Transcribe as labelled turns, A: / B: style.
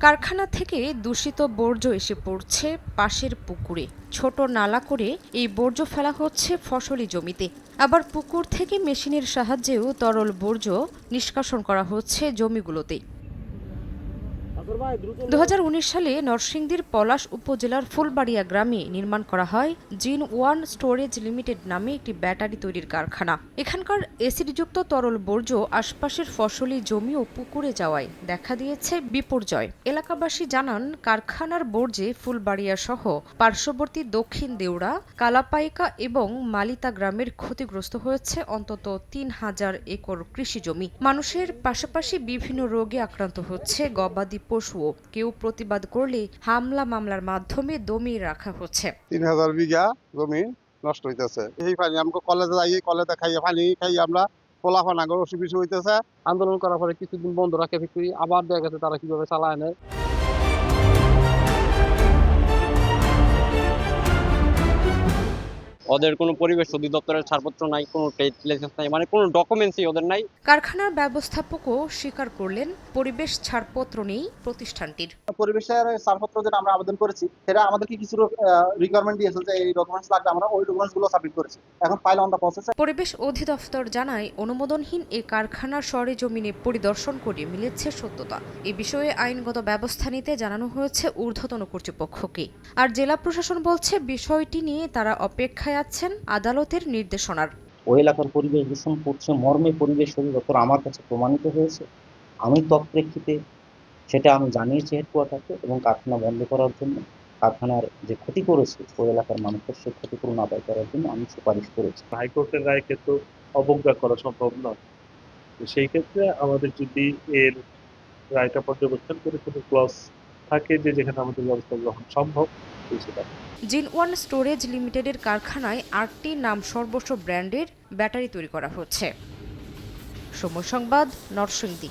A: কারখানা থেকে দূষিত বর্জ্য এসে পড়ছে পাশের পুকুরে। ছোট নালা করে এই বর্জ্য ফেলা হচ্ছে ফসলি জমিতে। আবার পুকুর থেকে মেশিনের সাহায্যেও তরল বর্জ্য নিষ্কাশন করা হচ্ছে জমিগুলোতে। দু হাজার উনিশ সালে নরসিংদীর পলাশ উপজেলার ফুলবাড়িয়া গ্রামে নির্মাণ করা হয় জিন ওয়ান স্টোরেজ লিমিটেড নামে একটি ব্যাটারি তৈরির কারখানা। এখানকার এসিডযুক্ত তরল বর্জ্য আশপাশের ফসলি জমি ও পুকুরে যাওয়ায় দেখা দিয়েছে বিপর্যয়। এলাকাবাসী জানান, কারখানার বর্জ্যে ফুলবাড়িয়া সহ পার্শ্ববর্তী দক্ষিণ দেউড়া, কালাপাইকা এবং মালিতা গ্রামের ক্ষতিগ্রস্ত হয়েছে অন্তত তিন হাজার একর কৃষি জমি। মানুষের পাশাপাশি বিভিন্ন রোগে আক্রান্ত হচ্ছে গবাদি পশুও কেউ প্রতিবাদ করলে হামলা মামলার মাধ্যমে দমিয়ে রাখা হচ্ছে।
B: তিন হাজার বিঘা জমি নষ্ট হইতেছে। এই পানি আমরা কলেজে যাই, কলেজে খাইয়ে পানি খাই আমরা পোলাফানাগর অসুবিধা হইতেছে।
C: আন্দোলন করার পরে কিছুদিন বন্ধ রাখে ফ্যাক্টরি আবার দেখা গেছে তারা কীভাবে চালায় নেয়। ওদের কোনো পরিবেশ অধিদপ্তরের ছাড়পত্র নাই কোনো ট্রেড লাইসেন্স নাই মানে কোনো ডকুমেন্টসই ওদের নাই।
A: কারখানার ব্যবস্থাপকও স্বীকার করলেন পরিবেশ ছাড়পত্র নেই প্রতিষ্ঠানটির।
D: পরিবেশের ছাড়পত্র যেটা আমরা আবেদন করেছি সেটা আমাদেরকে কিছু রিকোয়ারমেন্ট দিয়েছে যে এই ডকুমেন্টস লাগবে আমরা ওই ডকুমেন্টসগুলো সাবমিট করেছি। এখন ফাইল অন দা প্রসেস
A: পরিবেশ অধিদপ্তর জানায় অনুমোদনহীন এ কারখানার সরেজমিনে পরিদর্শন করে মিলেছে সত্যতা। এ বিষয়ে আইনগত ব্যবস্থা নিতে জানানো হয়েছে ঊর্ধ্বতন কর্তৃপক্ষকে। আর জেলা প্রশাসন বলছে বিষয়টি নিয়ে তারা অপেক্ষায় আছেন আদালতের নির্দেশনার।
E: ওই এলাকার পরিবেশ দূষণ করছে মর্মে পরিবেশ অধিদপ্তর আমার কাছে প্রমাণিত হয়েছে। আমি তৎপ্রেক্ষিতে সেটা আমি জানিয়েছি হেডকোয়ার্টারকে এবং কারখানা বন্ধ করার জন্য। কারখানার যে ক্ষতি করেছে ওই এলাকার মানুষের সে ক্ষতিপূরণ আদায় করার জন্য আমি সুপারিশ করেছি।
F: হাইকোর্টের রায়কে তো অবজ্ঞা করা সম্ভব নয়। তো সেই ক্ষেত্রে আমাদের যদি এর রায়টা পর্যবেক্ষণ করে কোনো ক্লস থাকে যে যেখানে আমাদের ব্যবস্থা গ্রহণ সম্ভব
A: জিন ওয়ান স্টোরেজ লিমিটেডের কারখানায় আটটি নাম সর্বস্ব ব্র্যান্ডের ব্যাটারি তৈরি করা হচ্ছে। সময় সংবাদ, নরসিংদী।